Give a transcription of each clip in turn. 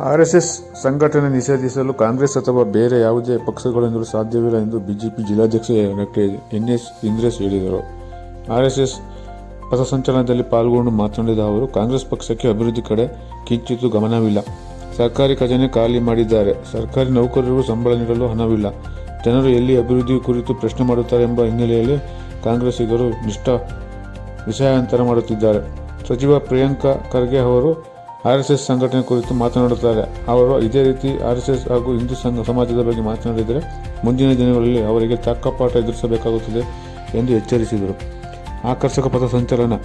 RSS ಸಂಘಟನೆ ನಿಷೇಧಿಸಲು ಕಾಂಗ್ರೆಸ್ ಅಥವಾ ಬೇರೆ ಯಾವುದೇ ಪಕ್ಷಗಳೆಂದರೂ ಸಾಧ್ಯವಿಲ್ಲ ಎಂದು ಬಿಜೆಪಿ ಜಿಲ್ಲಾಧ್ಯಕ್ಷ ಡಾಕ್ಟರ್ ಎನ್ ಎಸ್ ಇಂದ್ರೇಶ್ ಹೇಳಿದರು. ಆರ್ಎಸ್ಎಸ್ ಪಥಸಂಚಲನದಲ್ಲಿ ಪಾಲ್ಗೊಂಡು ಮಾತನಾಡಿದ ಅವರು, ಕಾಂಗ್ರೆಸ್ ಪಕ್ಷಕ್ಕೆ ಅಭಿವೃದ್ಧಿ ಕಡೆ ಕಿಂಚಿತ್ತು ಗಮನವಿಲ್ಲ. ಸರ್ಕಾರಿ ಖಜಾನೆ ಖಾಲಿ ಮಾಡಿದ್ದಾರೆ. ಸರ್ಕಾರಿ ನೌಕರರು ಸಂಬಳ ನೀಡಲು ಹಣವಿಲ್ಲ. ಜನರು ಎಲ್ಲಿ ಅಭಿವೃದ್ಧಿ ಕುರಿತು ಪ್ರಶ್ನೆ ಮಾಡುತ್ತಾರೆ ಎಂಬ ಹಿನ್ನೆಲೆಯಲ್ಲಿ ಕಾಂಗ್ರೆಸ್ಸಿಗರು ನಿಷ್ಠ ವಿಷಯಾಂತರ ಮಾಡುತ್ತಿದ್ದಾರೆ. ಸಚಿವ ಪ್ರಿಯಾಂಕಾ ಖರ್ಗೆ ಅವರು ಆರ್ಎಸ್ಎಸ್ ಸಂಘಟನೆ ಕುರಿತು ಮಾತನಾಡುತ್ತಾರೆ. ಅವರು ಇದೇ ರೀತಿ ಆರ್ ಎಸ್ ಎಸ್ ಹಾಗೂ ಹಿಂದೂ ಸಂಘ ಸಮಾಜದ ಬಗ್ಗೆ ಮಾತನಾಡಿದರೆ ಮುಂದಿನ ದಿನಗಳಲ್ಲಿ ಅವರಿಗೆ ತಕ್ಕ ಪಾಠ ಎದುರಿಸಬೇಕಾಗುತ್ತದೆ ಎಂದು ಎಚ್ಚರಿಸಿದರು. ಆಕರ್ಷಕ ಪಥ ಸಂಚಲನ.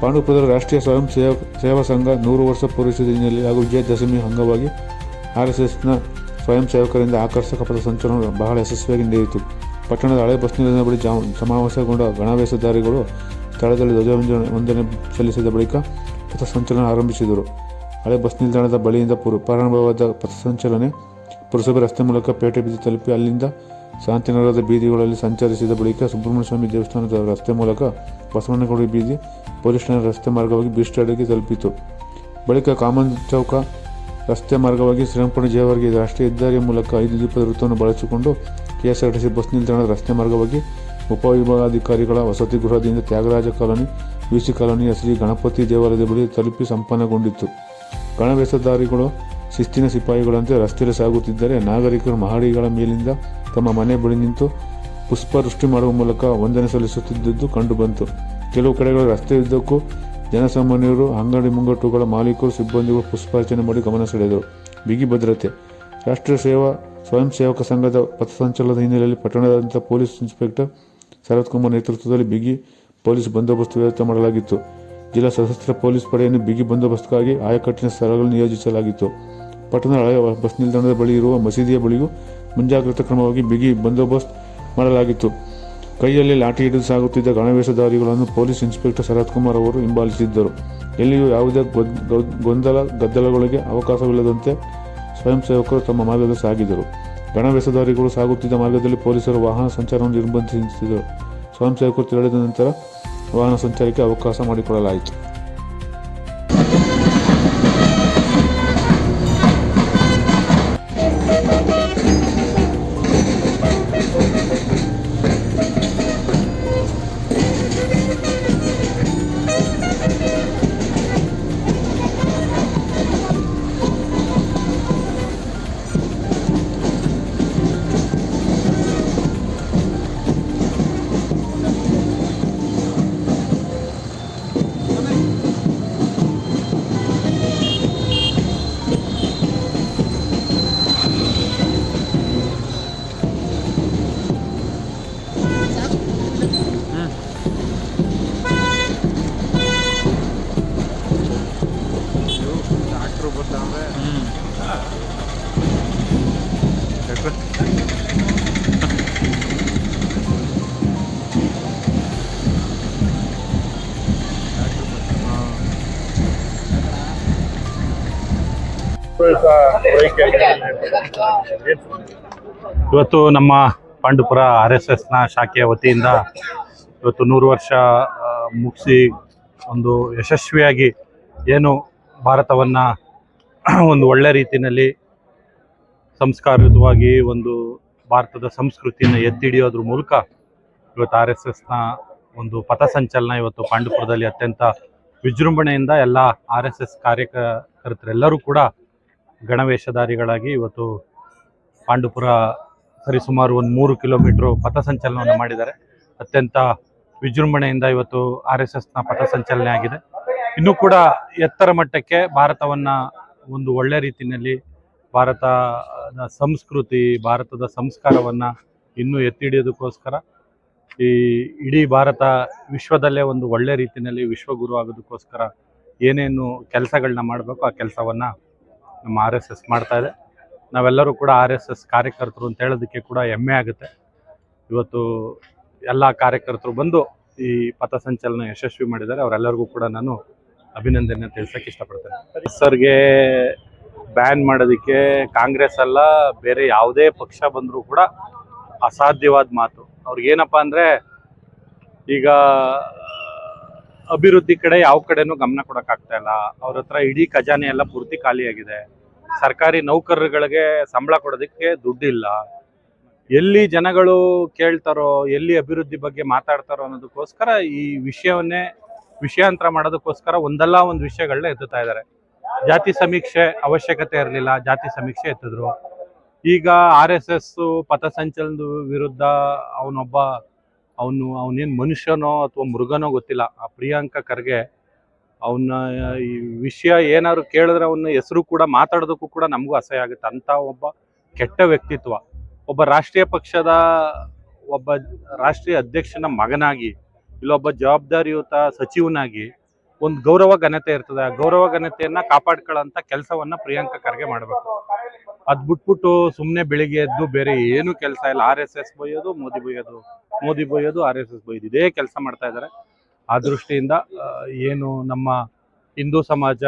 ಪಾಂಡುಪುರದ ರಾಷ್ಟ್ರೀಯ ಸ್ವಯಂ ಸೇವ, ಸೇವಾ ಸಂಘ ನೂರು ವರ್ಷ ಪೂರೈಸಿದ ಹಿನ್ನೆಲೆ ಹಾಗೂ ವಿಜಯದಶಮಿ ಅಂಗವಾಗಿ ಆರ್ ಎಸ್ ಎಸ್ನ ಸ್ವಯಂ ಸೇವಕರಿಂದ ಆಕರ್ಷಕ ಪಥ ಸಂಚಲನ ಬಹಳ ಯಶಸ್ವಿಯಾಗಿ ನಡೆಯಿತು. ಪಟ್ಟಣದ ಹಳೆ ಬಸ್ ನಿಲ್ದಾಣ ಬಳಿ ಜಾ ಸಮಾವೇಶಗೊಂಡ ಗಣವೇಶಧಾರಿಗಳು ಸ್ಥಳದಲ್ಲಿ ಧ್ವಜವಂದನೆ ವಂದನೆ ಸಲ್ಲಿಸಿದ ಬಳಿಕ ಪಥಸಂಚಲನ ಆರಂಭಿಸಿದರು. ಹಳೆ ಬಸ್ ನಿಲ್ದಾಣದ ಬಳಿಯಿಂದ ಪುರು ಪ್ರಾರಂಭವಾದ ಪಥಸಂಚಲನೆ ಪುರಸಭೆ ರಸ್ತೆ ಮೂಲಕ ಪೇಟೆ ಬೀದಿ ತಲುಪಿ ಅಲ್ಲಿಂದ ಶಾಂತಿನಗರದ ಬೀದಿಗಳಲ್ಲಿ ಸಂಚರಿಸಿದ ಬಳಿಕ ಸುಬ್ರಹ್ಮಣ್ಯ ಸ್ವಾಮಿ ದೇವಸ್ಥಾನದ ರಸ್ತೆ ಮೂಲಕ ಬಸವನಗುಡಿ ಬೀದಿ ಪೊಲೀಸ್ ಠಾಣೆ ರಸ್ತೆ ಮಾರ್ಗವಾಗಿ ಬೀಸ್ಟಾಡಿಗೆ ತಲುಪಿತು. ಬಳಿಕ ಕಾಮನ್ ಚೌಕ ರಸ್ತೆ ಮಾರ್ಗವಾಗಿ ಶ್ರೀರಂಪಣ ಜಯವರ್ಗಿ ರಾಷ್ಟ್ರೀಯ ಹೆದ್ದಾರಿಯ ಮೂಲಕ ಐದು ದೀಪದ ವೃತ್ತವನ್ನು ಬಳಸಿಕೊಂಡು ಕೆಎಸ್ಆರ್ಟಿಸಿ ಬಸ್ ನಿಲ್ದಾಣದ ರಸ್ತೆ ಮಾರ್ಗವಾಗಿ ಉಪವಿಭಾಗಾಧಿಕಾರಿಗಳ ವಸತಿ ಗೃಹದಿಂದ ತ್ಯಾಗರಾಜ ಕಾಲೋನಿ ವಿಸಿ ಕಾಲೋನಿಯ ಶ್ರೀ ಗಣಪತಿ ದೇವಾಲಯದ ಬಳಿ ತಲುಪಿ ಸಂಪನ್ನಗೊಂಡಿತ್ತು. ಗಣವೇಷಧಾರಿಗಳು ಶಿಸ್ತಿನ ಸಿಪಾಯಿಗಳಂತೆ ರಸ್ತೆಯಲ್ಲಿ ಸಾಗುತ್ತಿದ್ದರೆ ನಾಗರಿಕರು ಮಹಡಿಗಳ ಮೇಲಿಂದ ತಮ್ಮ ಮನೆ ಬಳಿ ನಿಂತು ಪುಷ್ಪವೃಷ್ಟಿ ಮಾಡುವ ಮೂಲಕ ವಂದನೆ ಸಲ್ಲಿಸುತ್ತಿದ್ದುದು ಕಂಡುಬಂತು. ಕೆಲವು ಕಡೆಗಳ ರಸ್ತೆಯುದ್ದಕ್ಕೂ ಜನಸಾಮಾನ್ಯರು, ಅಂಗಡಿ ಮುಂಗಟ್ಟುಗಳ ಮಾಲೀಕರು, ಸಿಬ್ಬಂದಿಗಳು ಪುಷ್ಪಾರ್ಚನೆ ಮಾಡಿ ಗಮನ ಸೆಳೆದರು. ಬಿಗಿ ಭದ್ರತೆ. ರಾಷ್ಟ್ರೀಯ ಸೇವಾ ಸ್ವಯಂ ಸೇವಕ ಸಂಘದ ಪಥಸಂಚಲನದ ಹಿನ್ನೆಲೆಯಲ್ಲಿ ಪಟ್ಟಣದಾದ್ಯಂತ ಪೊಲೀಸ್ ಇನ್ಸ್ಪೆಕ್ಟರ್ ಶರತ್ ಕುಮಾರ್ ನೇತೃತ್ವದಲ್ಲಿ ಬಿಗಿ ಪೊಲೀಸ್ ಬಂದೋಬಸ್ತ್ ವ್ಯವಸ್ಥೆ ಮಾಡಲಾಗಿತ್ತು. ಜಿಲ್ಲಾ ಸಶಸ್ತ್ರ ಪೊಲೀಸ್ ಪಡೆಯನ್ನು ಬಿಗಿ ಬಂದೋಬಸ್ತ್ಗಾಗಿ ಆಯಕಟ್ಟಿನ ಸ್ಥಳಗಳನ್ನು ನಿಯೋಜಿಸಲಾಗಿತ್ತು. ಪಟ್ಟಣದ ಹಳೆಯ ಬಸ್ ನಿಲ್ದಾಣದ ಬಳಿ ಇರುವ ಮಸೀದಿಯ ಬಳಿಯೂ ಮುಂಜಾಗ್ರತಾ ಕ್ರಮವಾಗಿ ಬಿಗಿ ಬಂದೋಬಸ್ತ್ ಮಾಡಲಾಗಿತ್ತು. ಕೈಯಲ್ಲಿ ಲಾಠಿ ಹಿಡಿದು ಸಾಗುತ್ತಿದ್ದ ಗಣವೇಷಧಾರಿಗಳನ್ನು ಪೊಲೀಸ್ ಇನ್ಸ್ಪೆಕ್ಟರ್ ಶರತ್ ಕುಮಾರ್ ಅವರು ಹಿಂಬಾಲಿಸಿದ್ದರು. ಎಲ್ಲಿಯೂ ಯಾವುದೇ ಗೊಂದ್- ಗೊಂದ್- ಗೊಂದಲ, ಗದ್ದಲಗಳಿಗೆ ಅವಕಾಶವಿಲ್ಲದಂತೆ ಸ್ವಯಂ ಸೇವಕರು ತಮ್ಮ ಮಾರ್ಗದಲ್ಲಿ ಸಾಗಿದರು. ಗಣವೇಷಧಾರಿಗಳು ಸಾಗುತ್ತಿದ್ದ ಮಾರ್ಗದಲ್ಲಿ ಪೊಲೀಸರು ವಾಹನ ಸಂಚಾರವನ್ನು ನಿರ್ಬಂಧಿಸಿದರು. ಸ್ವಯಂ ಸೇವಕರು ತೆರಳಿದ ನಂತರ ವಾಹನ ಸಂಚಾರಕ್ಕೆ ಅವಕಾಶ ಮಾಡಿಕೊಡಲಾಯಿತು. ಇವತ್ತು ನಮ್ಮ ಪಾಂಡುಪುರ ಆರ್ ಎಸ್ ಎಸ್ನ ಶಾಖೆಯ ವತಿಯಿಂದ ಇವತ್ತು ನೂರು ವರ್ಷ ಮುಗಿಸಿ ಒಂದು ಯಶಸ್ವಿಯಾಗಿ ಏನು ಭಾರತವನ್ನು ಒಂದು ಒಳ್ಳೆ ರೀತಿಯಲ್ಲಿ ಸಂಸ್ಕಾರಯುತವಾಗಿ ಒಂದು ಭಾರತದ ಸಂಸ್ಕೃತಿಯನ್ನು ಎತ್ತಿಡಿಯೋದ್ರ ಮೂಲಕ ಇವತ್ತು ಆರ್ ಎಸ್ ಎಸ್ನ ಒಂದು ಪಥಸಂಚಲನ ಇವತ್ತು ಪಾಂಡುಪುರದಲ್ಲಿ ಅತ್ಯಂತ ವಿಜೃಂಭಣೆಯಿಂದ ಎಲ್ಲ ಆರ್ ಎಸ್ ಎಸ್ ಕಾರ್ಯಕರ್ತರೆಲ್ಲರೂ ಕೂಡ ಗಣವೇಷಧಾರಿಗಳಾಗಿ ಇವತ್ತು ಪಾಂಡುಪುರ ಸರಿಸುಮಾರು ಒಂದು ಮೂರು ಕಿಲೋಮೀಟ್ರು ಪಥಸಂಚಲನವನ್ನು ಮಾಡಿದ್ದಾರೆ. ಅತ್ಯಂತ ವಿಜೃಂಭಣೆಯಿಂದ ಇವತ್ತು ಆರ್ ಎಸ್ ಎಸ್ನ ಪಥಸಂಚಲನೆ ಆಗಿದೆ. ಇನ್ನೂ ಕೂಡ ಎತ್ತರ ಮಟ್ಟಕ್ಕೆ ಭಾರತವನ್ನು ಒಂದು ಒಳ್ಳೆ ರೀತಿಯಲ್ಲಿ ಭಾರತದ ಸಂಸ್ಕೃತಿ, ಭಾರತದ ಸಂಸ್ಕಾರವನ್ನು ಇನ್ನೂ ಎತ್ತಿ ಹಿಡಿಯೋದಕ್ಕೋಸ್ಕರ ಈ ಇಡೀ ಭಾರತ ವಿಶ್ವದಲ್ಲೇ ಒಂದು ಒಳ್ಳೆ ರೀತಿಯಲ್ಲಿ ವಿಶ್ವಗುರು ಆಗೋದಕ್ಕೋಸ್ಕರ ಏನೇನು ಕೆಲಸಗಳನ್ನ ಮಾಡಬೇಕು ಆ ಕೆಲಸವನ್ನು ನಮ್ಮ ಆರ್ ಎಸ್ ಎಸ್ ಮಾಡ್ತಾ ಇದೆ. ನಾವೆಲ್ಲರೂ ಕೂಡ ಆರ್ ಎಸ್ ಎಸ್ ಕಾರ್ಯಕರ್ತರು ಅಂತ ಹೇಳೋದಕ್ಕೆ ಕೂಡ ಹೆಮ್ಮೆ ಆಗುತ್ತೆ. ಇವತ್ತು ಎಲ್ಲ ಕಾರ್ಯಕರ್ತರು ಬಂದು ಈ ಪಥಸಂಚಲನ ಯಶಸ್ವಿ ಮಾಡಿದ್ದಾರೆ. ಅವರೆಲ್ಲರಿಗೂ ಕೂಡ ನಾನು ಅಭಿನಂದನೆ ತಿಳಿಸೋಕೆ ಇಷ್ಟಪಡ್ತೇನೆ. ಸರ್ಗೆ ಬ್ಯಾನ್ ಮಾಡೋದಕ್ಕೆ ಕಾಂಗ್ರೆಸ್ ಅಲ್ಲ, ಬೇರೆ ಯಾವುದೇ ಪಕ್ಷ ಬಂದರೂ ಕೂಡ ಅಸಾಧ್ಯವಾದ ಮಾತು. ಅವ್ರಿಗೇನಪ್ಪ ಅಂದರೆ ಈಗ ಅಭಿವೃದ್ಧಿ ಕಡೆ ಯಾವ ಕಡೆನೂ ಗಮನ ಕೊಡೋಕ್ಕಾಗ್ತಾ ಇಲ್ಲ. ಅವ್ರ ಹತ್ರ ಇಡೀ ಖಜಾನೆ ಎಲ್ಲ ಪೂರ್ತಿ ಖಾಲಿಯಾಗಿದೆ ಸರ್ಕಾರಿ ನೌಕರರುಗಳಿಗೆ ಸಂಬಳ ಕೊಡೋದಕ್ಕೆ ದುಡ್ಡಿಲ್ಲ. ಎಲ್ಲಿ ಜನಗಳು ಕೇಳ್ತಾರೋ, ಎಲ್ಲಿ ಅಭಿವೃದ್ಧಿ ಬಗ್ಗೆ ಮಾತಾಡ್ತಾರೋ ಅನ್ನೋದಕ್ಕೋಸ್ಕರ ಈ ವಿಷಯವನ್ನೇ ವಿಷಯಾಂತರ ಮಾಡೋದಕ್ಕೋಸ್ಕರ ಒಂದಲ್ಲ ಒಂದು ವಿಷಯಗಳನ್ನ ಎತ್ತುತ್ತಾ ಇದ್ದಾರೆ. ಜಾತಿ ಸಮೀಕ್ಷೆ ಅವಶ್ಯಕತೆ ಇರಲಿಲ್ಲ, ಜಾತಿ ಸಮೀಕ್ಷೆ ಎತ್ತಿದ್ರು. ಈಗ ಆರ್ ಎಸ್ ಎಸ್ ಪಥಸಂಚಲನದ ವಿರುದ್ಧ ಅವನೊಬ್ಬ ಅವನು, ಅವನೇನು ಮನುಷ್ಯನೋ ಅಥವಾ ಮೃಗನೋ ಗೊತ್ತಿಲ್ಲ. ಆ ಪ್ರಿಯಾಂಕ ಖರ್ಗೆ ಅವನ ಈ ವಿಷಯ ಏನಾದ್ರು ಕೇಳಿದ್ರೆ ಅವನ ಹೆಸರು ಕೂಡ ಮಾತಾಡೋದಕ್ಕೂ ಕೂಡ ನಮಗೂ ಅಸಹ್ಯ ಆಗುತ್ತೆ. ಅಂತ ಒಬ್ಬ ಕೆಟ್ಟ ವ್ಯಕ್ತಿತ್ವ. ಒಬ್ಬ ರಾಷ್ಟ್ರೀಯ ಪಕ್ಷದ ಒಬ್ಬ ರಾಷ್ಟ್ರೀಯ ಅಧ್ಯಕ್ಷನ ಮಗನಾಗಿ, ಇಲ್ಲೊಬ್ಬ ಜವಾಬ್ದಾರಿಯುತ ಸಚಿವನಾಗಿ ಒಂದು ಗೌರವ ಘನತೆ ಇರ್ತದೆ. ಆ ಗೌರವ ಘನತೆಯನ್ನ ಅಂತ ಕೆಲಸವನ್ನ ಪ್ರಿಯಾಂಕ ಖರ್ಗೆ ಮಾಡಬೇಕು. ಅದ್ ಬಿಟ್ಬಿಟ್ಟು ಸುಮ್ಮನೆ ಬೆಳಿಗ್ಗೆ ಎದ್ದು ಬೇರೆ ಏನು ಕೆಲಸ ಇಲ್ಲ. ಆರ್ ಎಸ್ ಎಸ್ ಬೊಯ್ಯೋದು, ಮೋದಿ ಬೊಯ್ಯೋದು ಮೋದಿ ಬೊಯ್ಯೋದು ಆರ್ ಎಸ್ ಎಸ್ ಬೈಯೋದು ಇದೇ ಕೆಲಸ ಮಾಡ್ತಾ ಇದ್ದಾರೆ ಆ ದೃಷ್ಟಿಯಿಂದ ಏನು ನಮ್ಮ ಹಿಂದೂ ಸಮಾಜ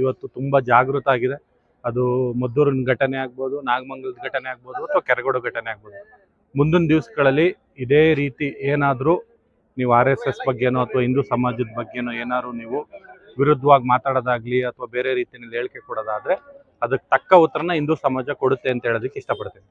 ಇವತ್ತು ತುಂಬಾ ಜಾಗೃತ ಆಗಿದೆ. ಅದು ಮದ್ದೂರಿನ ಘಟನೆ ಆಗ್ಬೋದು, ನಾಗಮಂಗಲದ ಘಟನೆ ಆಗ್ಬೋದು ಅಥವಾ ಕೆರೆಗೋಡು ಘಟನೆ ಆಗ್ಬೋದು. ಮುಂದಿನ ದಿವಸಗಳಲ್ಲಿ ಇದೇ ರೀತಿ ಏನಾದರೂ ನೀವು ಆರ್ ಎಸ್ ಎಸ್ ಬಗ್ಗೆನೋ ಅಥವಾ ಹಿಂದೂ ಸಮಾಜದ ಬಗ್ಗೆನೋ ಏನಾದ್ರು ನೀವು ವಿರುದ್ಧವಾಗಿ ಮಾತಾಡೋದಾಗ್ಲಿ ಅಥವಾ ಬೇರೆ ರೀತಿಯಲ್ಲಿ ಹೇಳಿಕೆ ಕೊಡೋದಾದ್ರೆ ಅದಕ್ಕೆ ತಕ್ಕ ಉತ್ತರನ ಹಿಂದೂ ಸಮಾಜ ಕೊಡುತ್ತೆ ಅಂತ ಹೇಳೋದಕ್ಕೆ ಇಷ್ಟಪಡ್ತೀನಿ.